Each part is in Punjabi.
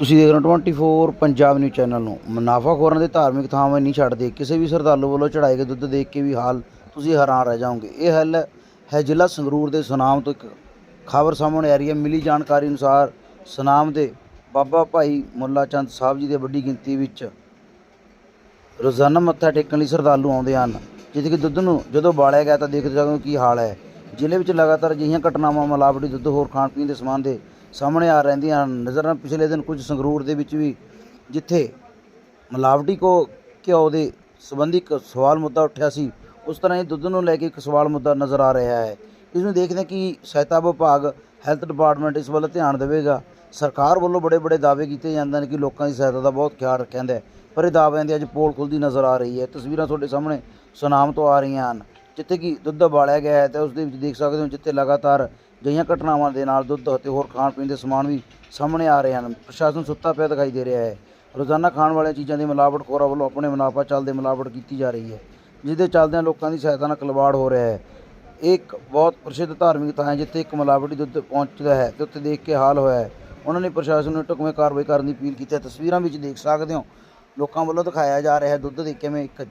ਤੁਸੀਂ ਦੇਖ ਰਹੇ ਹੋ 24 ਪੰਜਾਬ ਨਿਊਜ਼ ਚੈਨਲ ਨੂੰ। ਮੁਨਾਫਾਖੋਰਾਂ ਦੇ ਧਾਰਮਿਕ ਥਾਵਾਂ ਨਹੀਂ ਛੱਡਦੇ। ਕਿਸੇ ਵੀ ਸ਼ਰਧਾਲੂ ਵੱਲੋਂ ਚੜਾਏ ਗਏ ਦੁੱਧ ਦੇਖ ਕੇ ਵੀ ਹਾਲ ਤੁਸੀਂ ਹੈਰਾਨ ਰਹਿ ਜਾਓਗੇ। ਇਹ ਹੱਲ ਹੈ ਜ਼ਿਲ੍ਹਾ ਸੰਗਰੂਰ ਦੇ ਸੁਨਾਮ ਤੋਂ ਇੱਕ ਖਬਰ ਸਾਹਮਣੇ ਆ ਰਹੀ ਹੈ। ਮਿਲੀ ਜਾਣਕਾਰੀ ਅਨੁਸਾਰ ਸੁਨਾਮ ਦੇ ਬਾਬਾ ਭਾਈ ਮੁੱਲਾ ਚੰਦ ਸਾਹਿਬ ਜੀ ਦੇ ਵੱਡੀ ਗਿਣਤੀ ਵਿੱਚ ਰੋਜ਼ਾਨਾ ਮੱਥਾ ਟੇਕਣ ਲਈ ਸ਼ਰਧਾਲੂ ਆਉਂਦੇ ਹਨ। ਜਿੱਥੇ ਕਿ ਦੁੱਧ ਨੂੰ ਜਦੋਂ ਬਾਲਿਆ ਗਿਆ ਤਾਂ ਦੇਖ ਸਕਦੇ ਹੋ ਕੀ ਹਾਲ ਹੈ। ਜ਼ਿਲ੍ਹੇ ਵਿੱਚ ਲਗਾਤਾਰ ਅਜਿਹੀਆਂ ਘਟਨਾਵਾਂ, ਮਿਲਾਵਟੀ ਦੁੱਧ, ਹੋਰ ਖਾਣ ਪੀਣ ਦੇ ਸਮਾਨ ਦੇ ਸਾਹਮਣੇ ਆ ਰਹਿੰਦੀਆਂ ਹਨ। ਨਜ਼ਰਾਂ ਪਿਛਲੇ ਦਿਨ ਕੁਝ ਸੰਗਰੂਰ ਦੇ ਵਿੱਚ ਵੀ ਜਿੱਥੇ ਮਿਲਾਵਟੀ ਕੋ ਘਿਓ ਦੇ ਸੰਬੰਧੀ ਇੱਕ ਸਵਾਲ ਮੁੱਦਾ ਉੱਠਿਆ ਸੀ, ਉਸ ਤਰ੍ਹਾਂ ਹੀ ਦੁੱਧ ਨੂੰ ਲੈ ਕੇ ਇੱਕ ਸਵਾਲ ਮੁੱਦਾ ਨਜ਼ਰ ਆ ਰਿਹਾ ਹੈ। ਇਸ ਨੂੰ ਦੇਖਦੇ ਹਾਂ ਕਿ ਸਹਾਇਤਾ ਵਿਭਾਗ, ਹੈਲਥ ਡਿਪਾਰਟਮੈਂਟ ਇਸ ਵੱਲ ਧਿਆਨ ਦੇਵੇਗਾ। ਸਰਕਾਰ ਵੱਲੋਂ ਬੜੇ ਬੜੇ ਦਾਅਵੇ ਕੀਤੇ ਜਾਂਦੇ ਨੇ ਕਿ ਲੋਕਾਂ ਦੀ ਸਹਾਇਤਾ ਦਾ ਬਹੁਤ ਖਿਆਲ ਰੱਖਿਆ ਜਾਂਦਾ ਪਰ ਇਹ ਦਾਅਵਿਆਂ ਦੀ ਅੱਜ ਪੋਲ ਖੁੱਲਦੀ ਨਜ਼ਰ ਆ ਰਹੀ ਹੈ। ਤਸਵੀਰਾਂ ਤੁਹਾਡੇ ਸਾਹਮਣੇ ਸੁਨਾਮ ਤੋਂ ਆ ਰਹੀਆਂ ਹਨ। ਜਿੱਥੇ ਕਿ ਦੁੱਧ ਬਾਲਿਆ ਗਿਆ ਹੈ ਤੇ ਉਸ ਦੇ ਵਿੱਚ ਦੇਖ ਸਕਦੇ ਹੋ ਜਿੱਥੇ ਲਗਾਤਾਰ ਅਜਿਹੀਆਂ ਘਟਨਾਵਾਂ ਦੇ ਨਾਲ ਦੁੱਧ ਅਤੇ ਹੋਰ ਖਾਣ ਪੀਣ ਦੇ ਸਮਾਨ ਵੀ ਸਾਹਮਣੇ ਆ ਰਹੇ ਹਨ। ਪ੍ਰਸ਼ਾਸਨ ਸੁੱਤਾ ਪਿਆ ਦਿਖਾਈ ਦੇ ਰਿਹਾ ਹੈ। ਰੋਜ਼ਾਨਾ ਖਾਣ ਵਾਲੀਆਂ ਚੀਜ਼ਾਂ ਦੀ ਮਿਲਾਵਟ ਖੋਰਾਂ ਵੱਲੋਂ ਆਪਣੇ ਮੁਨਾਫਾ ਚੱਲਦੇ ਮਿਲਾਵਟ ਕੀਤੀ ਜਾ ਰਹੀ ਹੈ ਜਿਸ ਦੇ ਚੱਲਦਿਆਂ ਲੋਕਾਂ ਦੀ ਸਹਾਇਤਾ ਨਾਲ ਖਿਲਵਾੜ ਹੋ ਰਿਹਾ ਹੈ। ਇਹ ਇੱਕ ਬਹੁਤ ਪ੍ਰਸਿੱਧ ਧਾਰਮਿਕ ਥਾਂ ਹੈ, ਜਿੱਥੇ ਇੱਕ ਮਿਲਾਵਟੀ ਦੁੱਧ ਪਹੁੰਚਦਾ ਹੈ ਤੇ ਉੱਥੇ ਦੇਖ ਕੇ ਹਾਲ ਹੋਇਆ ਹੈ। ਉਹਨਾਂ ਨੇ ਪ੍ਰਸ਼ਾਸਨ ਨੂੰ ਢੁਕਵੇਂ ਕਾਰਵਾਈ ਕਰਨ ਦੀ ਅਪੀਲ ਕੀਤੀ ਹੈ। ਤਸਵੀਰਾਂ ਵਿੱਚ ਦੇਖ ਸਕਦੇ ਹੋ, ਲੋਕਾਂ ਵੱਲੋਂ ਦਿਖਾਇਆ ਜਾ ਰਿਹਾ ਹੈ ਦੁੱਧ ਦੇ ਕਿਵੇਂ ਇੱਕ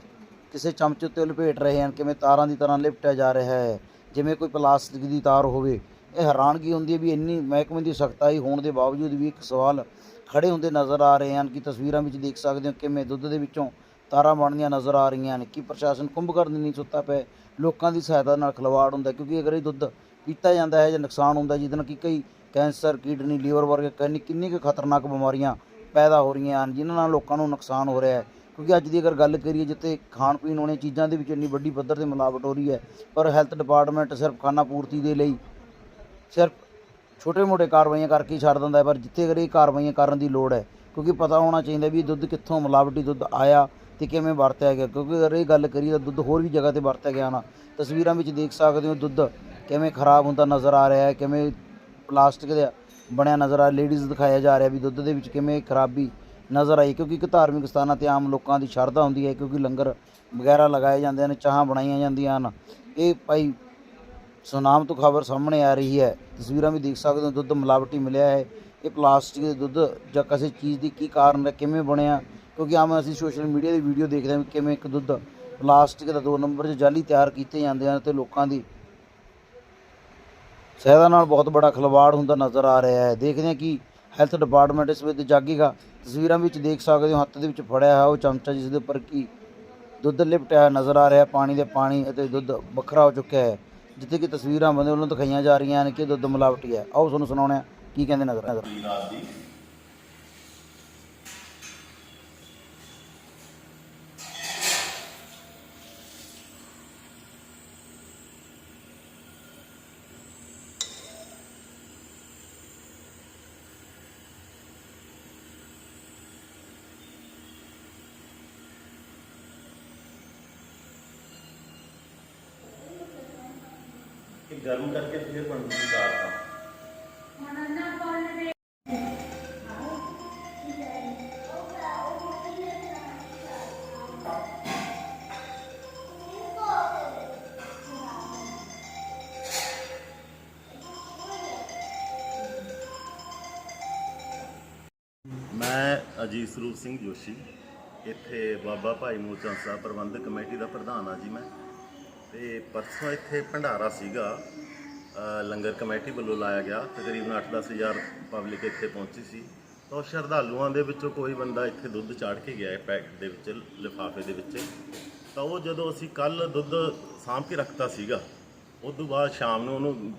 ਕਿਸੇ ਚਮਚ ਉੱਤੇ ਲਪੇਟ ਰਹੇ ਹਨ, ਕਿਵੇਂ ਤਾਰਾਂ ਦੀ ਤਰ੍ਹਾਂ ਲਿਪਟਿਆ ਜਾ ਰਿਹਾ ਹੈ, ਜਿਵੇਂ ਕੋਈ ਪਲਾਸਟਿਕ ਦੀ ਤਾਰ ਹੋਵੇ। ਇਹ ਹੈਰਾਨਗੀ ਹੁੰਦੀ ਹੈ ਵੀ ਇੰਨੀ ਮਹਿਕਮੇ ਦੀ ਸਖਤਾਈ ਹੋਣ ਦੇ ਬਾਵਜੂਦ ਵੀ ਇੱਕ ਸਵਾਲ ਖੜੇ ਹੁੰਦੇ ਨਜ਼ਰ ਆ ਰਹੇ ਹਨ ਕਿ ਤਸਵੀਰਾਂ ਵਿੱਚ ਦੇਖ ਸਕਦੇ ਹੋ ਕਿਵੇਂ ਦੁੱਧ ਦੇ ਵਿੱਚੋਂ ਤਾਰਾਂ ਬਣਦੀਆਂ ਨਜ਼ਰ ਆ ਰਹੀਆਂ ਹਨ, ਕਿ ਪ੍ਰਸ਼ਾਸਨ ਕੁੰਭਕਰਨ ਨਹੀਂ ਸੁੱਤਾ ਪਿਆ, ਲੋਕਾਂ ਦੀ ਸਹਾਇਤਾ ਨਾਲ ਖਿਲਵਾੜ ਹੁੰਦਾ ਕਿਉਂਕਿ ਅਗਰ ਇਹ ਦੁੱਧ ਪੀਤਾ ਜਾਂਦਾ ਹੈ ਜਾਂ ਨੁਕਸਾਨ ਹੁੰਦਾ ਜਿਹਦੇ ਨਾਲ ਕਿ ਕਈ ਕੈਂਸਰ, ਕਿਡਨੀ, ਲੀਵਰ ਵਰਗੇ ਕਿੰਨੀ ਕਿੰਨੀ ਕੁ ਖਤਰਨਾਕ ਬਿਮਾਰੀਆਂ ਪੈਦਾ ਹੋ ਰਹੀਆਂ ਹਨ ਜਿਨ੍ਹਾਂ ਨਾਲ ਲੋਕਾਂ ਨੂੰ ਨੁਕਸਾਨ ਹੋ ਰਿਹਾ ਹੈ। ਕਿਉਂਕਿ ਅੱਜ ਦੀ ਅਗਰ ਗੱਲ ਕਰੀਏ ਜਿੱਥੇ ਖਾਣ ਪੀਣ ਵਾਲੀਆਂ ਚੀਜ਼ਾਂ ਦੇ ਵਿੱਚ ਇੰਨੀ ਵੱਡੀ ਪੱਧਰ ਤੇ ਮਿਲਾਵਟ ਹੋ ਰਹੀ ਹੈ, ਪਰ ਹੈਲਥ ਡਿਪਾਰਟਮੈਂਟ ਸਿਰਫ ਖਾਣਾ ਪੂਰਤੀ ਦੇ ਲਈ ਸਿਰਫ ਛੋਟੇ-ਮੋਟੇ ਕਾਰਵਾਈਆਂ ਕਰਕੇ ਹੀ ਛੱਡ ਦਿੰਦਾ ਪਰ ਜਿੱਥੇ ਅਗਰ ਇਹ ਕਾਰਵਾਈਆਂ ਕਰਨ ਦੀ ਲੋੜ ਹੈ, ਕਿਉਂਕਿ ਪਤਾ ਹੋਣਾ ਚਾਹੀਦਾ ਵੀ ਦੁੱਧ ਕਿੱਥੋਂ ਮਿਲਾਵਟੀ ਦੁੱਧ ਆਇਆ ਤੇ ਕਿਵੇਂ ਵਰਤਿਆ ਗਿਆ, ਕਿਉਂਕਿ ਅਗਰ ਇਹ ਗੱਲ ਕਰੀਏ ਤਾਂ ਦੁੱਧ ਹੋਰ ਵੀ ਜਗ੍ਹਾ ਤੇ ਵਰਤਿਆ ਗਿਆ ਨਾ, ਤਸਵੀਰਾਂ ਵਿੱਚ ਦੇਖ ਸਕਦੇ ਹੋ ਦੁੱਧ ਕਿਵੇਂ ਖਰਾਬ ਹੁੰਦਾ ਨਜ਼ਰ ਆ ਰਿਹਾ ਹੈ, ਕਿਵੇਂ ਪਲਾਸਟਿਕ ਦਾ ਬਣਿਆ ਨਜ਼ਰ ਆ ਲੇਡੀਜ਼ ਦਿਖਾਇਆ ਜਾ ਰਿਹਾ ਵੀ ਦੁੱਧ ਦੇ ਵਿੱਚ ਕਿਵੇਂ ਖਰਾਬੀ ਨਜ਼ਰ ਆਈ, ਕਿਉਂਕਿ ਇੱਕ ਧਾਰਮਿਕ ਸਥਾਨਾਂ ਤੇ ਆਮ ਲੋਕਾਂ ਦੀ ਸ਼ਰਧਾ ਹੁੰਦੀ ਹੈ, ਕਿਉਂਕਿ ਲੰਗਰ ਵਗੈਰਾ ਲਗਾਏ ਜਾਂਦੇ ਹਨ, ਚਾਹਾਂ ਬਣਾਈਆਂ ਜਾਂਦੀਆਂ ਹਨ। ਇਹ ਭਾਈ ਸੁਨਾਮ ਤੋਂ ਖਬਰ ਸਾਹਮਣੇ ਆ ਰਹੀ ਹੈ। ਤਸਵੀਰਾਂ ਵੀ ਦੇਖ ਸਕਦੇ ਹੋ, ਦੁੱਧ ਮਿਲਾਵਟੀ ਮਿਲਿਆ ਹੈ। ਇਹ ਪਲਾਸਟਿਕ ਦੇ ਦੁੱਧ ਜਾਂ ਕਿਸੇ ਚੀਜ਼ ਦੀ ਕੀ ਕਾਰਨ ਹੈ, ਕਿਵੇਂ ਬਣਿਆ ਕਿਉਂਕਿ ਆਮ ਅਸੀਂ ਸੋਸ਼ਲ ਮੀਡੀਆ ਦੀ ਵੀਡੀਓ ਦੇਖਦੇ ਹਾਂ ਵੀ ਕਿਵੇਂ ਇੱਕ ਦੁੱਧ ਪਲਾਸਟਿਕ ਦਾ ਦੋ ਨੰਬਰ 'ਚ ਜਾਲੀ ਤਿਆਰ ਕੀਤੇ ਜਾਂਦੇ ਹਨ ਤੇ ਲੋਕਾਂ ਦੀ ਸਹਾਇਤਾ ਨਾਲ ਬਹੁਤ ਬੜਾ ਖਿਲਵਾੜ ਹੁੰਦਾ ਨਜ਼ਰ ਆ ਰਿਹਾ ਹੈ। ਦੇਖਦੇ ਹਾਂ ਕਿ ਹੈਲਥ ਡਿਪਾਰਟਮੈਂਟ ਇਸ ਵਿੱਚ ਜਾਗੇਗਾ। ਤਸਵੀਰਾਂ ਵਿੱਚ ਦੇਖ ਸਕਦੇ ਹੋ, ਹੱਥ ਦੇ ਵਿੱਚ ਫੜਿਆ ਹੈ ਉਹ ਚਮਚਾ ਜਿਸ ਦੇ ਉੱਪਰ ਕੀ ਦੁੱਧ ਲਿਪਟਿਆ ਨਜ਼ਰ ਆ ਰਿਹਾ, ਪਾਣੀ ਦੇ ਪਾਣੀ ਅਤੇ ਦੁੱਧ ਵੱਖਰਾ ਹੋ ਚੁੱਕਿਆ ਹੈ। ਜਿੱਥੇ ਕਿ ਤਸਵੀਰਾਂ ਬੰਦੇ ਵੱਲੋਂ ਦਿਖਾਈਆਂ ਜਾ ਰਹੀਆਂ ਨੇ ਕਿ ਦੁੱਧ ਮਿਲਾਵਟੀ ਹੈ। ਆਓ ਤੁਹਾਨੂੰ ਸੁਣਾਉਣੇ ਹਾਂ ਕੀ ਕਹਿੰਦੇ ਨਜ਼ਰ ਨਜ਼ਰ ਗਰਮ ਕਰਕੇ ਫਿਰ ਬਣਦੀ ਸੀ ਦਾਲ ਤਾਂ ਮੈਂ ਅਜੀਤ ਸਰੂਪ ਸਿੰਘ ਜੋਸ਼ੀ ਇੱਥੇ ਬਾਬਾ ਭਾਈ ਮੂਲਚੰਦ ਸਾਹਿਬ ਪ੍ਰਬੰਧਕ ਕਮੇਟੀ ਦਾ ਪ੍ਰਧਾਨ ਆ ਜੀ ਮੈਂ। ਤੇ ਪਰਸੋਂ ਇੱਥੇ ਭੰਡਾਰਾ ਸੀਗਾ। ਲੰਗਰ ਕਮੇਟੀ ਵੱਲੋਂ ਲਾਇਆ ਗਿਆ। ਤਕਰੀਬਨ 8-10 ਹਜ਼ਾਰ ਪਬਲਿਕ ਇੱਥੇ ਪਹੁੰਚੀ ਸੀ। ਤਾਂ ਉਹ ਸ਼ਰਧਾਲੂਆਂ ਦੇ ਵਿੱਚੋਂ ਕੋਈ ਬੰਦਾ ਇੱਥੇ ਦੁੱਧ ਚਾੜ ਕੇ ਗਿਆ ਹੈ ਪੈਕਟ ਦੇ ਵਿੱਚ, ਲਿਫਾਫੇ ਦੇ ਵਿੱਚ। ਤਾਂ ਉਹ ਜਦੋਂ ਅਸੀਂ ਕੱਲ ਦੁੱਧ ਸਾਂਭ ਕੇ ਰੱਖਤਾ ਸੀਗਾ ਉਸ ਤੋਂ ਬਾਅਦ ਸ਼ਾਮ ਨੂੰ ਉਹਨੂੰ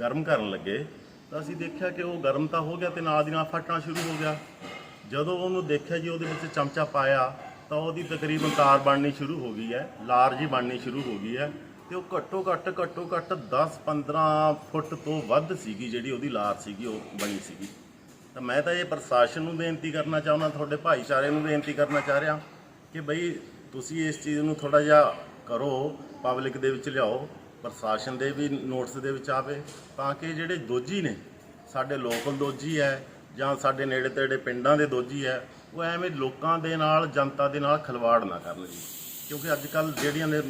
ਗਰਮ ਕਰਨ ਲੱਗੇ। ਤਾਂ ਅਸੀਂ ਦੇਖਿਆ ਕਿ ਉਹ ਗਰਮ ਤਾਂ ਹੋ ਗਿਆ ਤੇ ਨਾਲ ਦੀ ਨਾਲ ਫਟਣਾ ਸ਼ੁਰੂ ਹੋ ਗਿਆ। ਜਦੋਂ ਉਹਨੂੰ ਦੇਖਿਆ ਜੀ ਉਹਦੇ ਵਿੱਚ ਚਮਚਾ ਪਾਇਆ ਤਾਂ ਉਹਦੀ ਤਕਰੀਬਨ ਤਾਰ ਬਣਨੀ ਸ਼ੁਰੂ ਹੋ ਗਈ ਹੈ ਲਾਰ ਜੀ ਬਣਨੀ ਸ਼ੁਰੂ ਹੋ ਗਈ ਹੈ ਤੇ ਉਹ ਘੱਟੋ ਘੱਟ ਘੱਟੋ ਘੱਟ 10 15 ਫੁੱਟ ਤੋਂ ਵੱਧ ਸੀਗੀ ਜਿਹੜੀ ਉਹਦੀ ਲਾਰ ਸੀਗੀ, ਉਹ ਬਣੀ ਸੀਗੀ। ਤਾਂ ਮੈਂ ਤਾਂ ਇਹ ਪ੍ਰਸ਼ਾਸਨ ਨੂੰ ਬੇਨਤੀ ਕਰਨਾ ਚਾਹੁੰਦਾ, ਤੁਹਾਡੇ ਭਾਈਚਾਰੇ ਨੂੰ ਬੇਨਤੀ ਕਰਨਾ ਚਾਹ ਰਿਹਾ ਕਿ ਬਈ ਤੁਸੀਂ ਇਸ ਚੀਜ਼ ਨੂੰ ਥੋੜਾ ਜਿਹਾ ਕਰੋ, ਪਬਲਿਕ ਦੇ ਵਿੱਚ ਲਿਆਓ, ਪ੍ਰਸ਼ਾਸਨ ਦੇ ਵੀ ਨੋਟਿਸ ਦੇ ਵਿੱਚ ਆਵੇ, ਤਾਂ ਕਿ ਜਿਹੜੇ ਦੋਜੀ ਨੇ, ਸਾਡੇ ਲੋਕਲ ਦੋਜੀ ਹੈ ਜਾਂ ਸਾਡੇ ਨੇੜੇ ਤੇੜੇ ਪਿੰਡਾਂ ਦੇ ਦੋਜੀ ਹੈ ਉਹ ਐਵੇਂ ਲੋਕਾਂ ਦੇ ਨਾਲ, ਜਨਤਾ ਦੇ ਨਾਲ ਖਿਲਵਾੜ ਨਾ ਕਰਨ ਜੀ। ਕਿਉਂਕਿ ਅੱਜ ਕੱਲ ਜਿਹੜੀਆਂ ਨੇ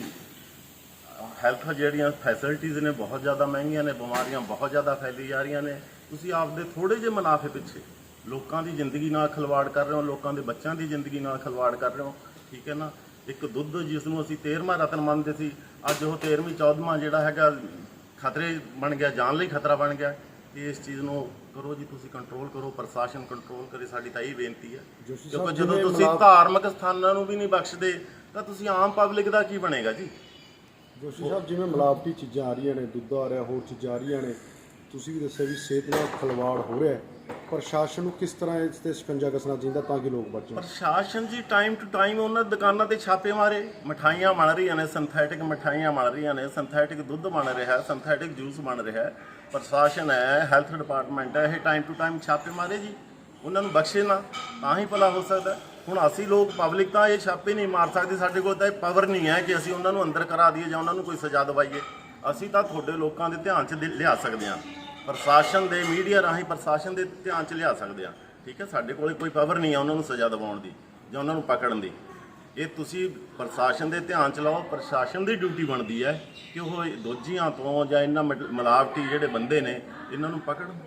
ਹੈਲਥ ਜਿਹੜੀਆਂ ਫੈਸਿਲਿਟੀਆਂ ਨੇ ਬਹੁਤ ਜ਼ਿਆਦਾ ਮਹਿੰਗੀਆਂ ਨੇ, ਬਿਮਾਰੀਆਂ ਬਹੁਤ ਜ਼ਿਆਦਾ ਫੈਲੀ ਜਾ ਰਹੀਆਂ ਨੇ। ਤੁਸੀਂ ਆਪਦੇ ਥੋੜੇ ਜਿਹੇ ਮੁਨਾਫੇ ਪਿੱਛੇ ਲੋਕਾਂ ਦੀ ਜ਼ਿੰਦਗੀ ਨਾਲ ਖਿਲਵਾੜ ਕਰ ਰਹੇ ਹੋ, ਲੋਕਾਂ ਦੇ ਬੱਚਿਆਂ ਦੀ ਜ਼ਿੰਦਗੀ ਨਾਲ ਖਿਲਵਾੜ ਕਰ ਰਹੇ ਹੋ, ਠੀਕ ਹੈ ਨਾ? ਇੱਕ ਦੁੱਧ ਜਿਸ ਨੂੰ ਅਸੀਂ 13ਵਾਂ ਰਤਨ ਮੰਨਦੇ ਸੀ, ਅੱਜ ਉਹ 13ਵੀਂ 14ਵਾਂ ਜਿਹੜਾ ਹੈਗਾ ਖਤਰੇ ਬਣ ਗਿਆ, ਜਾਨ ਲਈ ਖਤਰਾ ਬਣ ਗਿਆ, ਤੇ ਇਸ ਚੀਜ਼ ਨੂੰ ਕਰੋ ਜੀ ਤੁਸੀਂ ਕੰਟਰੋਲ ਕਰੋ ਪ੍ਰਸ਼ਾਸਨ ਕੰਟਰੋਲ ਕਰੇ ਸਾਡੀ ਤਾਂ ਇਹ ਬੇਨਤੀ ਹੈ। ਕਿਉਂਕਿ ਜਦੋਂ ਤੁਸੀਂ ਧਾਰਮਿਕ ਸਥਾਨਾਂ ਨੂੰ ਵੀ ਨਹੀਂ ਬਖਸ਼ਦੇ ਤਾਂ ਤੁਸੀਂ ਆਮ ਪਬਲਿਕ ਦਾ ਕੀ ਬਣੇਗਾ ਜੀ? ਜੋਸ਼ੀ ਸਾਹਿਬ ਜਿਵੇਂ ਮਿਲਾਵਟੀ ਚੀਜ਼ਾਂ ਆ ਰਹੀਆਂ ਨੇ ਦੁੱਧ ਆ ਰਿਹਾ ਹੋਰ ਚੀਜ਼ਾਂ ਆ ਰਹੀਆਂ ਨੇ ਤੁਸੀਂ ਵੀ ਦੱਸਿਆ ਵੀ ਸਿਹਤ ਨਾਲ ਖਲਵਾੜ ਹੋ ਰਿਹਾ ਹੈ। ਪ੍ਰਸ਼ਾਸਨ ਨੂੰ ਕਿਸ ਤਰ੍ਹਾਂ ਇਸ ਤੇ ਸ਼ਿਕੰਜਾ ਕੱਸਣਾ ਚਾਹੀਦਾ ਤਾਂ ਕਿ ਲੋਕ ਬਚਣ ਪ੍ਰਸ਼ਾਸਨ ਜੀ ਟਾਈਮ ਟੂ ਟਾਈਮ ਉਹਨਾਂ ਦੁਕਾਨਾਂ ਤੇ ਛਾਪੇ ਮਾਰੇ, ਮਠਾਈਆਂ ਬਣ ਰਹੀਆਂ ਨੇ ਸਿੰਥੈਟਿਕ ਮਠਾਈਆਂ ਬਣ ਰਹੀਆਂ ਨੇ ਸਿੰਥੈਟਿਕ ਦੁੱਧ ਬਣ ਰਿਹਾ ਸਿੰਥੈਟਿਕ ਜੂਸ ਬਣ ਰਿਹਾ। ਪ੍ਰਸ਼ਾਸਨ ਹੈ ਹੈਲਥ ਡਿਪਾਰਟਮੈਂਟ ਹੈ, ਇਹ ਟਾਈਮ ਟੂ ਟਾਈਮ ਛਾਪੇ ਮਾਰੇ ਜੀ। ਉਹਨਾਂ ਨੂੰ ਬਖਸ਼ੇ ਨਾ, ਤਾਂ ਹੀ ਭਲਾ ਹੋ ਸਕਦਾ। ਹੁਣ ਅਸੀਂ ਲੋਕ ਪਬਲਿਕ ਤਾਂ ਇਹ ਛਾਪੇ ਨਹੀਂ ਮਾਰ ਸਕਦੇ, ਸਾਡੇ ਕੋਲ ਤਾਂ ਇਹ ਪਾਵਰ ਨਹੀਂ ਹੈ ਕਿ ਅਸੀਂ ਉਹਨਾਂ ਨੂੰ ਅੰਦਰ ਕਰਾ ਦਈਏ ਜਾਂ ਉਹਨਾਂ ਨੂੰ ਕੋਈ ਸਜ਼ਾ ਦਵਾਈਏ। ਅਸੀਂ ਤਾਂ ਤੁਹਾਡੇ ਲੋਕਾਂ ਦੇ ਧਿਆਨ 'ਚ ਲਿਆ ਸਕਦੇ ਹਾਂ। ਪ੍ਰਸ਼ਾਸਨ ਦੇ ਮੀਡੀਆ ਰਾਹੀਂ ਪ੍ਰਸ਼ਾਸਨ ਦੇ ਧਿਆਨ 'ਚ ਲਿਆ ਸਕਦੇ ਹਾਂ ਠੀਕ ਹੈ, ਸਾਡੇ ਕੋਲੇ ਕੋਈ ਪਾਵਰ ਨਹੀਂ ਆ ਉਹਨਾਂ ਨੂੰ ਸਜ਼ਾ ਦਿਵਾਉਣ ਦੀ ਜਾਂ ਉਹਨਾਂ ਨੂੰ ਪਕੜਨ ਦੀ। ਇਹ ਤੁਸੀਂ ਪ੍ਰਸ਼ਾਸਨ ਦੇ ਧਿਆਨ ਚ ਲਾਓ, ਪ੍ਰਸ਼ਾਸਨ ਦੀ ਡਿਊਟੀ ਬਣਦੀ ਹੈ ਕਿ ਉਹ ਦੋਜੀਆਂ ਤੋਂ ਜਾਂ ਇਹਨਾਂ ਮਿਲ- ਮਿਲਾਵਟੀ ਜਿਹੜੇ ਬੰਦੇ ਨੇ, ਇਹਨਾਂ ਨੂੰ ਪਕੜਨ।